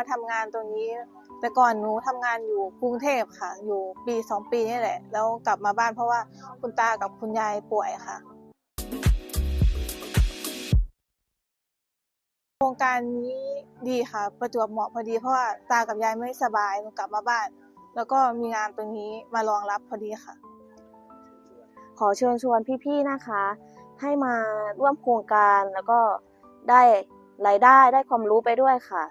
มาทำงานตรงนี้ แต่ก่อนหนูทำงานอยู่กรุงเทพค่ะ อยู่ปีสองปีนี่แหละ แล้วกลับมาบ้านเพราะว่าคุณตากับคุณยายป่วยค่ะ โครงการนี้ดีค่ะ ประจวบเหมาะพอดีเพราะว่าตากับยายไม่สบายหนูกลับมาบ้าน แล้วก็มีงานตรงนี้มารองรับพอดีค่ะ ขอเชิญชวนพี่ๆนะคะ ให้มาร่วมโครงการแล้วก็ได้รายได้ได้ความรู้ไปด้วยค่ะ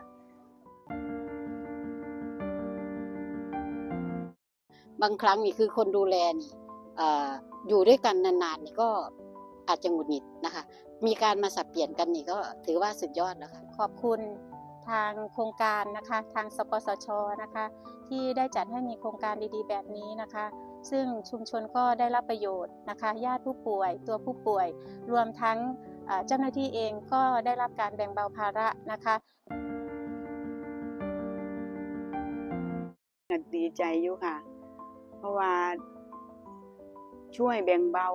บางครั้งนี่คือคนดูแลนี่เอ่ออยู่ด้วยกันนานๆนี่ก็อาจจะหงุดหงิดนะคะ มีการมาสับเปลี่ยนกันนี่ก็ถือว่าสุดยอดแล้วค่ะขอบคุณทางโครงการนะคะ ทางสปสชนะคะ ที่ได้จัดให้มีโครงการดีๆ แบบนี้นะคะ ซึ่งชุมชนก็ได้รับประโยชน์นะคะญาติผู้ป่วย ตัวผู้ป่วย รวมทั้งเอ่อเจ้าหน้าที่เองก็ได้รับการแบ่งเบาภาระนะคะดีใจอยู่ค่ะ เพราะว่าช่วยแบ่งเบา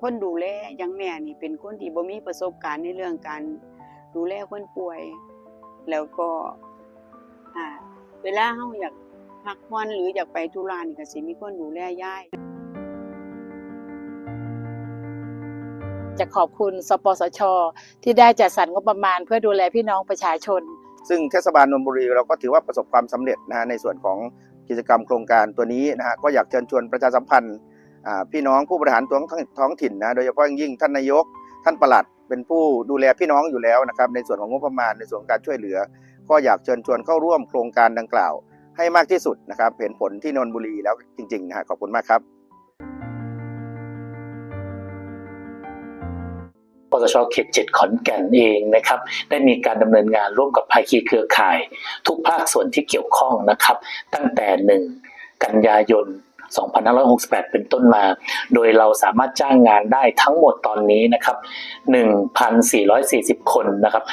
คนดูแลอยังแม่นี่เป็นคนที่บ่มีประสบการณ์ในเรื่องการดูแลคนป่วย แล้วก็เวลาเฮาอยากพักผ่อนหรืออยากไปธุระนี่ก็สิมีคนดูแลยายจะขอบคุณสปสช ที่ได้จัดสรรงบประมาณเพื่อดูแลพี่น้องประชาชน ซึ่งเทศบาลนนทบุรีเราก็ถือว่าประสบความสำเร็จนะฮะในส่วนของกิจกรรมโครงการตัวนี้นะฮะก็อยากเชิญชวนประชาสัมพันธ์พี่น้องผู้บริหารท้องท้องถิ่นนะโดยเฉพาะอย่างยิ่งท่านนายก ท่านประหลัดเป็นผู้ดูแลพี่น้องอยู่แล้วนะครับในส่วนของงบประมาณในส่วนการช่วยเหลือ ก็อยากเชิญชวนเข้าร่วมโครงการดังกล่าว ให้มากที่สุดนะครับเห็นผลที่นนทบุรีแล้วจริงๆนะฮะขอบคุณมากครับ ปตชเขตเจ็ดขอนแก่นเองนะครับ ได้มีการดำเนินงานร่วมกับภาคีเครือข่าย ทุกภาคส่วนที่เกี่ยวข้องนะครับ ตั้งแต่1กันยายน2568 เป็นต้นมา โดยเราสามารถจ้างงานได้ทั้งหมดตอนนี้นะครับ 1,440 คนนะครับ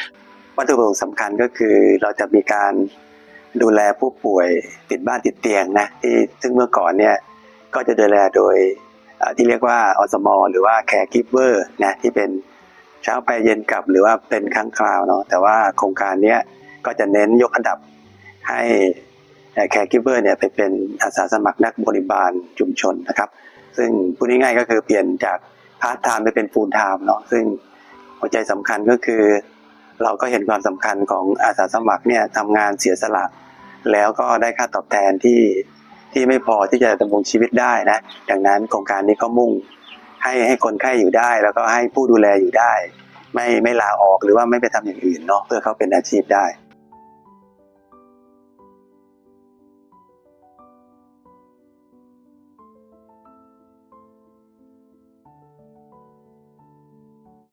วัตถุประสงค์สำคัญก็คือเราจะมีการดูแลผู้ป่วยติดบ้านติดเตียงนะที่ซึ่งเมื่อก่อนเนี่ยก็จะดูแลโดยที่เรียกว่าอสม หรือว่าแคร์กิฟเวอร์นะที่เป็น เช้าไปเย็นกลับหรือว่าเป็นครั้งคราวเนาะแต่ว่าโครงการเนี้ยก็จะเน้นยกระดับให้แคร์กิฟเวอร์เนี่ยไปเป็นอาสาสมัครนักบริบาลชุมชนนะครับ ซึ่งพูดง่ายๆก็คือเปลี่ยนจากพาร์ทไทม์ไปเป็นฟูลไทม์เนาะซึ่งหัวใจสำคัญก็คือ เราก็เห็นความสำคัญของอาสาสมัครเนี่ยทำงานเสียสละ แล้วก็ได้ค่าตอบแทนที่ที่ไม่พอที่จะดำรงชีวิตได้นะ ดังนั้นโครงการนี้ก็มุ่ง ให้ให้คนไข้อยู่ได้ แล้วก็ให้ผู้ดูแลอยู่ได้ ไม่ไม่ลาออกหรือว่าไม่ไปทำอย่างอื่นเนาะเพื่อเขาเป็นอาชีพได้